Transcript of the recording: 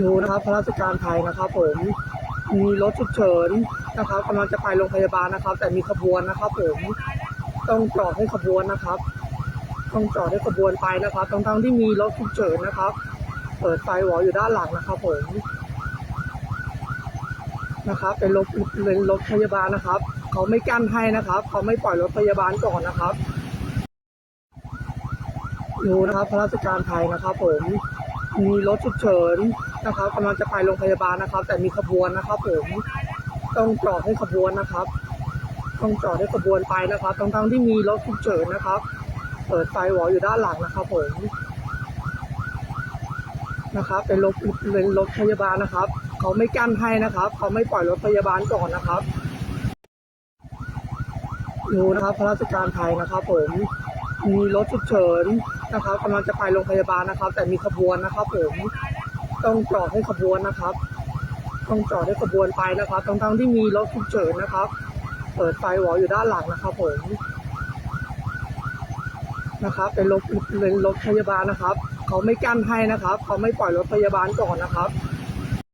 ดูนะครับพระราชการไทยนะครับ ผมมีรถฉุกเฉินนะครับกำลังจะไปโรงพยาบาลนะครับ แต่มีขบวนนะครับ ผมต้องจอดให้ขบวนนะครับ ต้องจอดให้ขบวนไปนะครับทั้งๆที่มีรถฉุกเฉินนะครับ เปิดไฟหวออยู่ด้านหลังนะครับ ผมนะครับ เป็นรถเป็นรถพยาบาลนะครับ เขาไม่กั้นให้นะครับ เขาไม่ปล่อยรถพยาบาลก่อนนะครับดูนะครับพระราชการไทยนะครับ ผม มีรถฉุกเฉินนะครับกำลังจะไปโรงพยาบาลนะครับ แต่มีขบวนนะครับ ผมต้องจอดให้ขบวนนะครับ ต้องจอดให้ขบวนไปนะครับทั้งๆที่มีรถฉุกเฉินนะครับ เปิดไฟหวออยู่ด้านหลังนะครับ ผมนะครับ เป็นรถเป็นรถพยาบาลนะครับ เขาไม่กั้นให้นะครับ เขาไม่ปล่อยรถพยาบาลก่อนนะครับดูนะครับพระราชการไทยนะครับ ผม มีรถฉุกเฉินนะครับกำลังจะไปโรงพยาบาลนะครับ แต่มีขบวนนะครับ ผมต้องจอดให้ขบวนนะครับ ต้องจอดให้ขบวนไปนะครับทั้งทั้งๆที่มีรถฉุกเฉินนะครับ เปิดไฟหวออยู่ด้านหลังนะครับ ผมนะครับ เป็นรถเป็นรถพยาบาลนะครับ เขาไม่กั้นให้นะครับ เขาไม่ปล่อยรถพยาบาลก่อนนะครับ